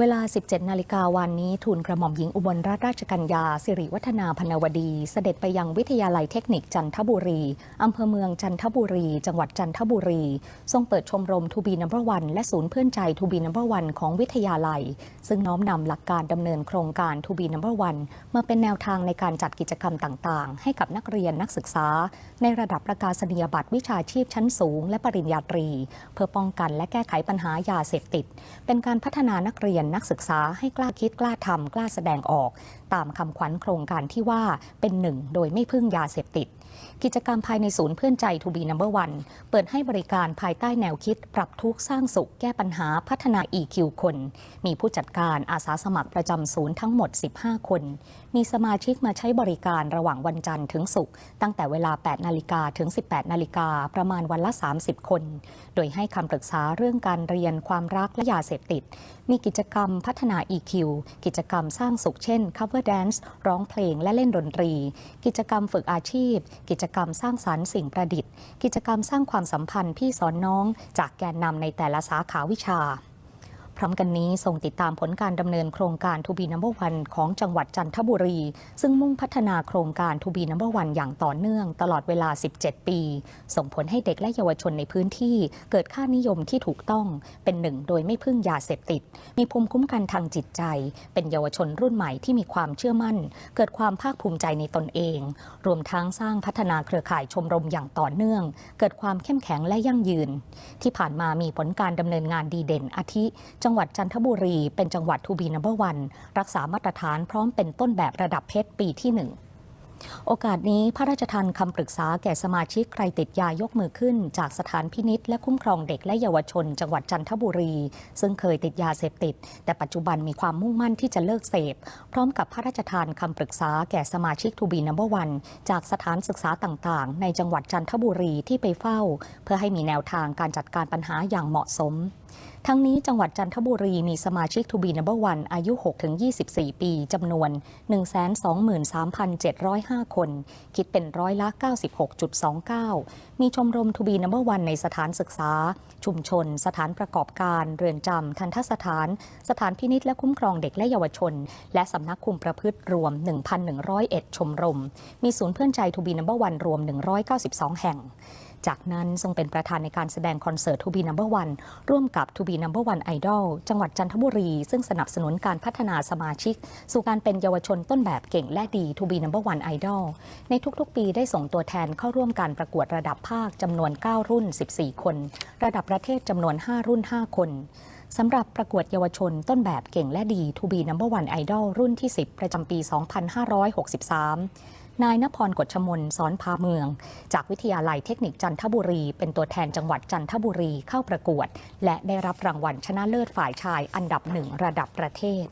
เวลา 17 นาฬิกาวันนี้ทูลกระหม่อมหญิงอุบลราชราชกัญญา สิริวัฒนาพนวดี เสด็จไปยังวิทยาลัยเทคนิคจันทบุรี อำเภอเมืองจันทบุรี จังหวัดจันทบุรี ทรงเปิดชมรมทูบีนัมเบอร์วันและศูนย์เพื่อนใจทูบีนัมเบอร์วันของวิทยาลัย ซึ่งน้อมนำหลักการดำเนินโครงการทูบีนัมเบอร์วันมาเป็นแนวทางในการจัดกิจกรรมต่างๆ ให้กับนักเรียนนักศึกษา ในระดับประกาศนียบัตรวิชาชีพชั้นสูง และปริญญาตรี เพื่อป้องกันและแก้ไขปัญหายาเสพติด เป็นการพัฒนานักเรียนนักศึกษาให้กล้าคิดกล้าทำกล้าแสดงออก ตามคำขวัญโครงการที่ว่าเป็นหนึ่งโดยไม่พึ่งยาเสพติด กิจกรรมภายในศูนย์เพื่อนใจทูบีนัมเบอร์วันเปิดให้บริการภายใต้แนวคิด ปรับทุกข์สร้างสุขแก้ปัญหาพัฒนา EQ คน มีผู้จัดการอาสาสมัครประจำศูนย์ทั้งหมด 15 คน มีสมาชิกมาใช้บริการระหว่างวันจันทร์ถึงศุกร์ตั้งแต่เวลา 8 นาฬิกาถึง 18 นาฬิกาประมาณวันละ 30 คน โดยให้คำปรึกษาเรื่องการเรียนความรักและยาเสพติด มีกิจกรรมพัฒนา EQ กิจกรรมสร้างสุขเช่น cover แดนซ์ร้องเพลงและเล่นดนตรี กิจกรรมฝึกอาชีพ กิจกรรมสร้างสรรค์สิ่งประดิษฐ์ กิจกรรมสร้างความสัมพันธ์พี่สอนน้อง จากแกนนำในแต่ละสาขาวิชา ร้อมกันนี้ส่งติดตามผลการดำเนินโครงการทูบีนัมเบอร์วันของจังหวัดจันทบุรี ซึ่งมุ่งพัฒนาโครงการทูบีนัมเบอร์วันอย่างต่อเนื่องตลอดเวลา 17 ปี ส่งผลให้เด็กและเยาวชนในพื้นที่เกิดค่านิยมที่ถูกต้องเป็นหนึ่งโดยไม่พึ่งยาเสพติด มีภูมิคุ้มกันทางจิตใจ เป็นเยาวชนรุ่นใหม่ที่มีความเชื่อมั่น เกิดความภาคภูมิใจในตนเอง รวมทั้งสร้างพัฒนาเครือข่ายชมรมอย่างต่อเนื่อง เกิดความเข้มแข็งและยั่งยืน ที่ผ่านมามีผลการดำเนินงานดีเด่นอาทิจังหวัดจันทบุรี เป็นจังหวัดทูบีนัมเบอร์วันรักษามาตรฐานพร้อมเป็นต้นแบบระดับเพชรปีที่หนึ่งโอกาสนี้พระราชทานคำปรึกษาแก่สมาชิกใครติดยายกมือขึ้น จากสถานพินิษและคุ้มครองเด็กและเยาวชน จังหวัดจันทบุรี ซึ่งเคยติดยาเสพติด แต่ปัจจุบันมีความมุ่งมั่นที่จะเลิกเสพ พร้อมกับพระราชทานคำปรึกษาแก่สมาชิกทูบีนัมเบอร์วันจากสถานศึกษาต่างๆ ในจังหวัดจันทบุรีที่ไปเฝ้า เพื่อให้มีแนวทางการจัดการปัญหาอย่างเหมาะสม ทั้งนี้จังหวัดจันทบุรีมีสมาชิกทูบีนัมเบอร์วันอายุ 6-24 ปีจำนวน 123,705 คน คิดเป็นร้อยละ 96.29 มีชมรมทูบีนัมเบอร์วันในสถานศึกษา ชุมชน สถานประกอบการ เรือนจำ ทันทสถาน สถานพินิษและคุ้มครองเด็กและเยาวชน และสำนักคุมประพฤติรวม 1,101 ชมรม มีศูนย์เพื่อนใจทูบีนัมเบอร์วันรวม 192 แห่ง จากนั้นทรงเป็นประธานในการแสดงคอนเสิร์ตทูบีนัมเบอร์วันร่วมกับทูบีนัมเบอร์วันไอดอลจังหวัดจันทบุรี ซึ่งสนับสนุนการพัฒนาสมาชิก สู่การเป็นเยาวชนต้นแบบเก่งและดีทูบีนัมเบอร์วันไอดอลในทุกๆ ปีได้ส่งตัวแทนเข้าร่วมการประกวดระดับภาคจำนวน 9 รุ่น 14 คน ระดับประเทศจำนวน 5 รุ่น 5 คนสำหรับประกวดเยาวชนต้นแบบเก่งและดีทูบีนัมเบอร์วันไอดอลรุ่นที่ 10 ประจำปี 2563 นายนพรกฎชมนสอนพาเมือง จากวิทยาลัยเทคนิคจันทบุรี เป็นตัวแทนจังหวัดจันทบุรีเข้าประกวด และได้รับรางวัลชนะเลิศฝ่ายชายอันดับหนึ่งระดับประเทศ